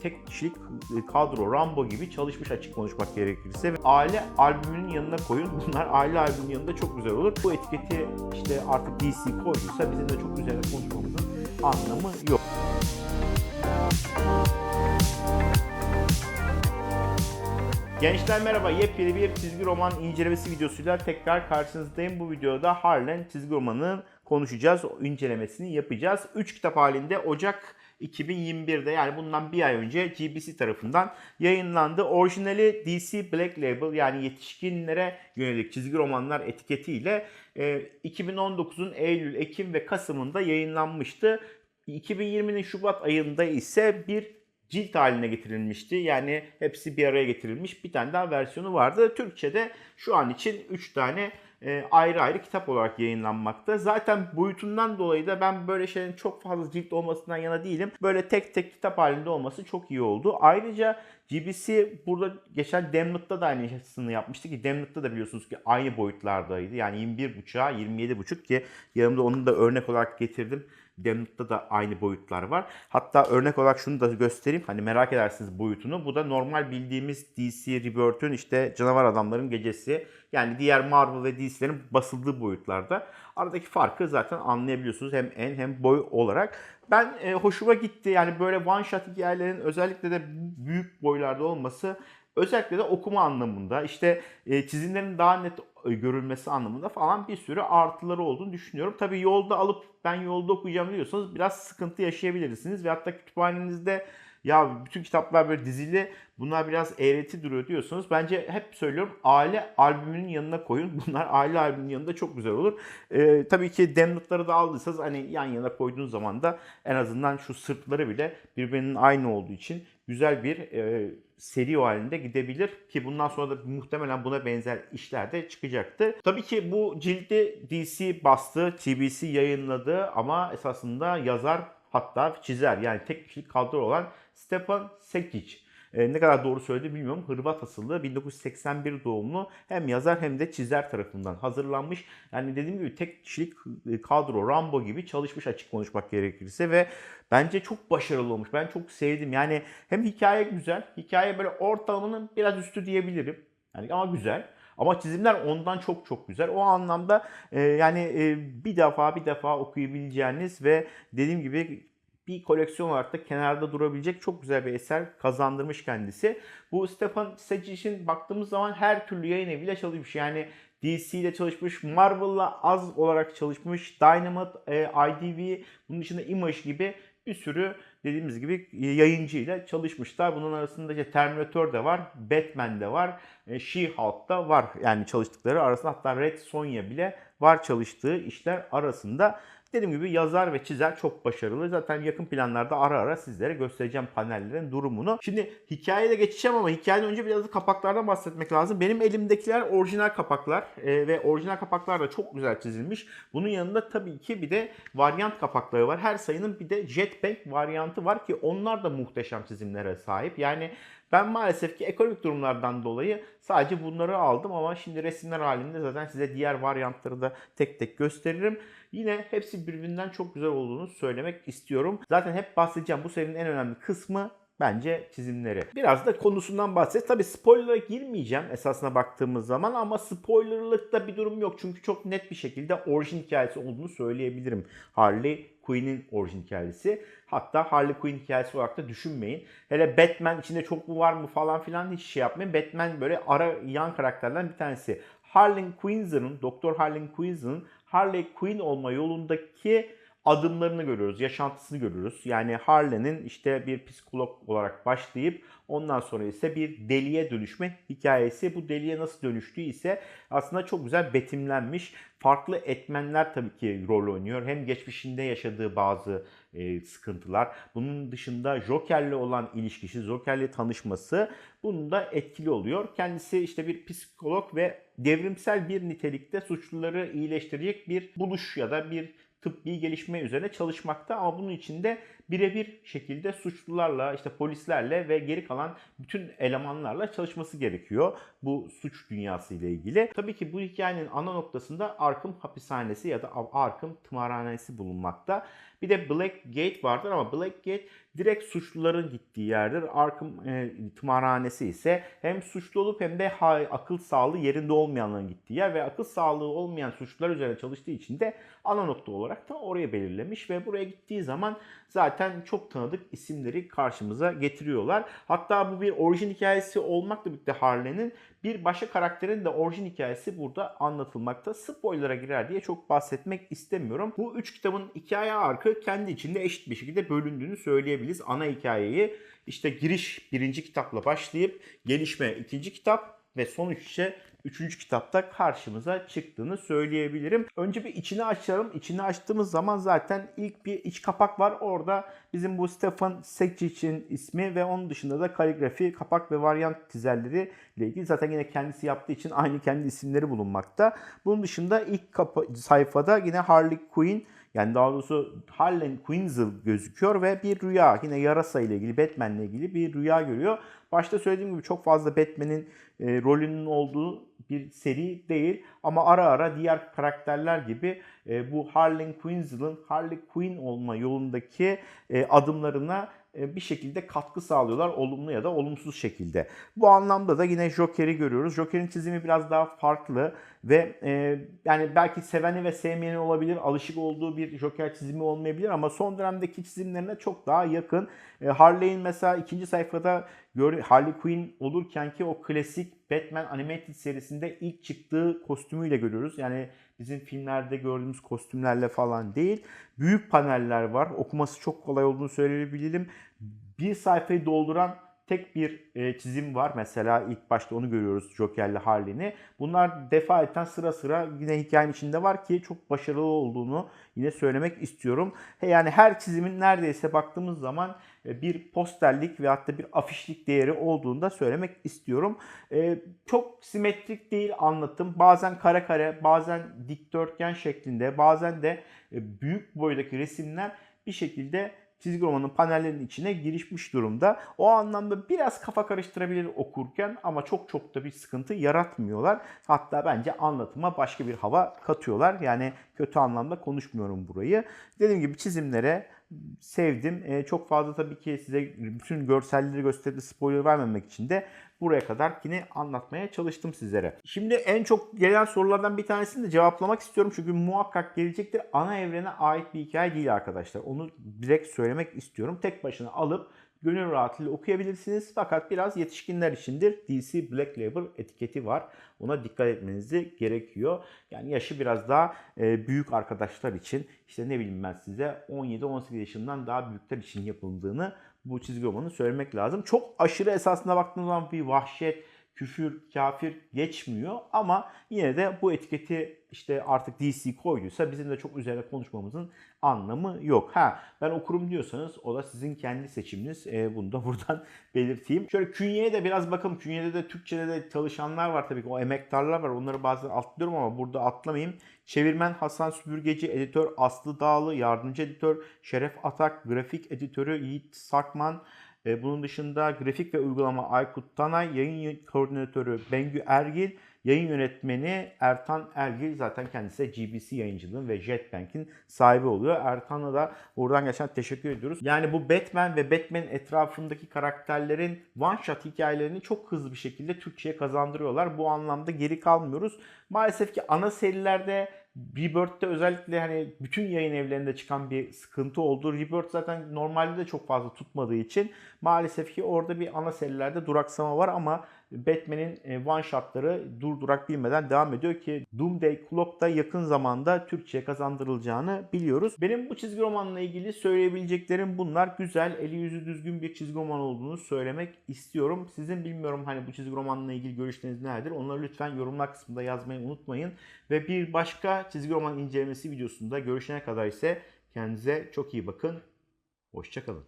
tek kişilik kadro Rambo gibi çalışmış açık konuşmak gerekirse aile albümünün yanına koyun. Bunlar aile albümünün yanında çok güzel olur. Bu etiketi işte artık DC koyduysa bizim de çok üzerine konuşmamızın anlamı yok. Gençler merhaba. Yepyeni bir çizgi roman incelemesi videosuyla tekrar karşınızdayım. Bu videoda Harlan çizgi romanının konuşacağız. İncelemesini yapacağız. 3 kitap halinde Ocak 2021'de yani bundan bir ay önce GBC tarafından yayınlandı. Orijinali DC Black Label yani yetişkinlere yönelik çizgi romanlar etiketiyle e, 2019'un Eylül, Ekim ve Kasım'ında yayınlanmıştı. 2020'nin Şubat ayında ise bir cilt haline getirilmişti. Yani hepsi bir araya getirilmiş bir tane daha versiyonu vardı. Türkçe'de şu an için 3 tane e, ayrı ayrı kitap olarak yayınlanmakta. Zaten boyutundan dolayı da ben böyle şeylerin çok fazla cilt olmasından yana değilim. Böyle tek tek kitap halinde olması çok iyi oldu. Ayrıca GBC burada geçen Damned'da da aynısını yapmıştı ki Damned'da da biliyorsunuz ki aynı boyutlardaydı. Yani 21.5'a 27.5 ki yanımda onu da örnek olarak getirdim. Damned'da da aynı boyutlar var. Hatta örnek olarak şunu da göstereyim. Hani merak edersiniz boyutunu. Bu da normal bildiğimiz DC Rebirth'ün işte Canavar Adamların Gecesi. Yani diğer Marvel ve DC'lerin basıldığı boyutlarda. Aradaki farkı zaten anlayabiliyorsunuz hem en hem boy olarak. Ben e, hoşuma gitti. Yani böyle one shot hikayelerin özellikle de büyük boylarda olması özellikle de okuma anlamında işte e, çizimlerin daha net e, görülmesi anlamında falan bir sürü artıları olduğunu düşünüyorum. Tabii yolda alıp ben yolda okuyacağım diyorsanız biraz sıkıntı yaşayabilirsiniz ve hatta kütüphanenizde ya bütün kitaplar böyle dizili bunlar biraz eğreti duruyor diyorsanız bence hep söylüyorum aile albümünün yanına koyun. Bunlar aile albümünün yanında çok güzel olur. Ee, tabii ki Damned'ları da aldıysanız hani yan yana koyduğunuz zaman da en azından şu sırtları bile birbirinin aynı olduğu için güzel bir e, seri halinde gidebilir ki bundan sonra da muhtemelen buna benzer işler de çıkacaktır. Tabii ki bu cildi DC bastı, TBC yayınladı ama esasında yazar hatta çizer yani tek kişilik kadro olan Stepan Sekic. E, ne kadar doğru söyledi bilmiyorum. Hırvat asıllı 1981 doğumlu hem yazar hem de çizer tarafından hazırlanmış. Yani dediğim gibi tek kişilik kadro Rambo gibi çalışmış açık konuşmak gerekirse ve bence çok başarılı olmuş. Ben çok sevdim. Yani hem hikaye güzel. Hikaye böyle ortalamanın biraz üstü diyebilirim. Yani ama güzel. Ama çizimler ondan çok çok güzel. O anlamda e, yani e, bir defa bir defa okuyabileceğiniz ve dediğim gibi bir koleksiyon olarak da kenarda durabilecek çok güzel bir eser kazandırmış kendisi. Bu Stefan Secic'in baktığımız zaman her türlü yayın eviyle çalışmış. Yani DC ile çalışmış, Marvel'la az olarak çalışmış, Dynamite, e, IDV, bunun dışında Image gibi bir sürü dediğimiz gibi yayıncı ile çalışmışlar. Bunun arasında işte Terminator de var, Batman de var, e, She-Hulk da var. Yani çalıştıkları arasında hatta Red Sonja bile var çalıştığı işler arasında. Dediğim gibi yazar ve çizer çok başarılı. Zaten yakın planlarda ara ara sizlere göstereceğim panellerin durumunu. Şimdi hikayeye geçeceğim ama hikayeden önce biraz da kapaklardan bahsetmek lazım. Benim elimdekiler orijinal kapaklar e, ve orijinal kapaklar da çok güzel çizilmiş. Bunun yanında tabii ki bir de varyant kapakları var. Her sayının bir de jetpack varyantı var ki onlar da muhteşem çizimlere sahip. Yani ben maalesef ki ekonomik durumlardan dolayı sadece bunları aldım ama şimdi resimler halinde zaten size diğer varyantları da tek tek gösteririm. Yine hepsi birbirinden çok güzel olduğunu söylemek istiyorum. Zaten hep bahsedeceğim bu serinin en önemli kısmı bence çizimleri. Biraz da konusundan bahset. Tabi spoiler'a girmeyeceğim esasına baktığımız zaman ama spoilerlıkta bir durum yok. Çünkü çok net bir şekilde orijin hikayesi olduğunu söyleyebilirim. Harley Quinn'in orijin hikayesi. Hatta Harley Quinn hikayesi olarak da düşünmeyin. Hele Batman içinde çok mu var mı falan filan hiç şey yapmayın. Batman böyle ara yan karakterlerden bir tanesi. Harley Quinn'ın, Doktor Harley Quinn'ın Harley Quinn olma yolundaki adımlarını görüyoruz, yaşantısını görüyoruz. Yani Harley'nin işte bir psikolog olarak başlayıp ondan sonra ise bir deliye dönüşme hikayesi. Bu deliye nasıl dönüştüğü ise aslında çok güzel betimlenmiş. Farklı etmenler tabii ki rol oynuyor. Hem geçmişinde yaşadığı bazı e, sıkıntılar. Bunun dışında Joker'le olan ilişkisi, Joker'le tanışması bunun da etkili oluyor. Kendisi işte bir psikolog ve devrimsel bir nitelikte suçluları iyileştirecek bir buluş ya da bir tıbbi gelişme üzerine çalışmakta. Ama bunun için de birebir şekilde suçlularla, işte polislerle ve geri kalan bütün elemanlarla çalışması gerekiyor bu suç dünyası ile ilgili. Tabii ki bu hikayenin ana noktasında Arkham hapishanesi ya da Arkham tımarhanesi bulunmakta. Bir de Black Gate vardır ama Black Gate direkt suçluların gittiği yerdir. Arkham e, tımarhanesi ise hem suçlu olup hem de ha, akıl sağlığı yerinde olmayanların gittiği yer ve akıl sağlığı olmayan suçlular üzerine çalıştığı için de ana nokta olarak da oraya belirlemiş ve buraya gittiği zaman zaten çok tanıdık isimleri karşımıza getiriyorlar. Hatta bu bir orijin hikayesi olmakla birlikte Harley'nin bir başka karakterin de orijin hikayesi burada anlatılmakta. Spoiler'a girer diye çok bahsetmek istemiyorum. Bu üç kitabın hikaye arkı kendi içinde eşit bir şekilde bölündüğünü söyleyebiliriz. Ana hikayeyi işte giriş birinci kitapla başlayıp gelişme ikinci kitap ve sonuç ise üçüncü kitapta karşımıza çıktığını söyleyebilirim. Önce bir içini açalım. İçini açtığımız zaman zaten ilk bir iç kapak var. Orada bizim bu Stefan Sekic'in ismi ve onun dışında da kaligrafi, kapak ve varyant çizerleri ile ilgili zaten yine kendisi yaptığı için aynı kendi isimleri bulunmakta. Bunun dışında ilk sayfada yine Harley Quinn yani daha doğrusu Harley Quinzel gözüküyor ve bir rüya yine yarasa ile ilgili Batman ile ilgili bir rüya görüyor. Başta söylediğim gibi çok fazla Batman'in e, rolünün olduğu bir seri değil ama ara ara diğer karakterler gibi e, bu Harley Quinzel'ın Harley Quinn olma yolundaki e, adımlarına bir şekilde katkı sağlıyorlar olumlu ya da olumsuz şekilde. Bu anlamda da yine Joker'i görüyoruz. Joker'in çizimi biraz daha farklı ve e, yani belki seveni ve sevmeyeni olabilir, alışık olduğu bir Joker çizimi olmayabilir ama son dönemdeki çizimlerine çok daha yakın. E, Harley'in mesela ikinci sayfada Harley Quinn olurken ki o klasik Batman Animated serisinde ilk çıktığı kostümüyle görüyoruz. Yani bizim filmlerde gördüğümüz kostümlerle falan değil. Büyük paneller var. Okuması çok kolay olduğunu söyleyebilirim. Bir sayfayı dolduran tek bir e, çizim var. Mesela ilk başta onu görüyoruz Joker'le Harley'ni. Bunlar defa eten sıra sıra yine hikayenin içinde var ki çok başarılı olduğunu yine söylemek istiyorum. Yani her çizimin neredeyse baktığımız zaman e, bir posterlik ve hatta bir afişlik değeri olduğunu da söylemek istiyorum. E, çok simetrik değil anlatım. Bazen kare kare, bazen dikdörtgen şeklinde, bazen de e, büyük boydaki resimler bir şekilde çizgi romanın panellerinin içine girişmiş durumda. O anlamda biraz kafa karıştırabilir okurken ama çok çok da bir sıkıntı yaratmıyorlar. Hatta bence anlatıma başka bir hava katıyorlar. Yani kötü anlamda konuşmuyorum burayı. Dediğim gibi çizimlere sevdim. E, çok fazla tabii ki size bütün görselleri gösterdi spoiler vermemek için de buraya kadar yine anlatmaya çalıştım sizlere. Şimdi en çok gelen sorulardan bir tanesini de cevaplamak istiyorum. Çünkü muhakkak gelecektir. Ana evrene ait bir hikaye değil arkadaşlar. Onu direkt söylemek istiyorum. Tek başına alıp gönül rahatlığıyla okuyabilirsiniz. Fakat biraz yetişkinler içindir. DC Black Label etiketi var. Ona dikkat etmenizi gerekiyor. Yani yaşı biraz daha e, büyük arkadaşlar için işte ne bileyim ben size 17-18 yaşından daha büyükler için yapıldığını bu çizgi romanı söylemek lazım. Çok aşırı esasına baktığınız zaman bir vahşet, küfür, kafir geçmiyor ama yine de bu etiketi işte artık DC koyduysa bizim de çok üzerine konuşmamızın anlamı yok. Ha ben okurum diyorsanız o da sizin kendi seçiminiz. E, bunu da buradan belirteyim. Şöyle künyeye de biraz bakalım. Künyede de Türkçe'de de çalışanlar var tabii ki. O emektarlar var. Onları bazen atlıyorum ama burada atlamayayım. Çevirmen Hasan Süpürgeci, editör Aslı Dağlı, yardımcı editör Şeref Atak, grafik editörü Yiğit Sakman, e, bunun dışında grafik ve uygulama Aykut Tanay, yayın koordinatörü Bengü Ergil, yayın yönetmeni Ertan Ergil zaten kendisi GBC yayıncılığın ve Jetbank'in sahibi oluyor. Ertan'a da buradan geçen teşekkür ediyoruz. Yani bu Batman ve Batman etrafındaki karakterlerin one shot hikayelerini çok hızlı bir şekilde Türkçe'ye kazandırıyorlar. Bu anlamda geri kalmıyoruz. Maalesef ki ana serilerde Rebirth'te özellikle hani bütün yayın evlerinde çıkan bir sıkıntı oldu. Rebirth zaten normalde de çok fazla tutmadığı için maalesef ki orada bir ana serilerde duraksama var ama Batman'in e, one shotları durdurak bilmeden devam ediyor ki Doomsday Clock da yakın zamanda Türkçe'ye kazandırılacağını biliyoruz. Benim bu çizgi romanla ilgili söyleyebileceklerim bunlar. Güzel, eli yüzü düzgün bir çizgi roman olduğunu söylemek istiyorum. Sizin bilmiyorum hani bu çizgi romanla ilgili görüşleriniz nedir? Onları lütfen yorumlar kısmında yazmayı unutmayın. Ve bir başka çizgi roman incelemesi videosunda görüşene kadar ise kendinize çok iyi bakın. Hoşçakalın.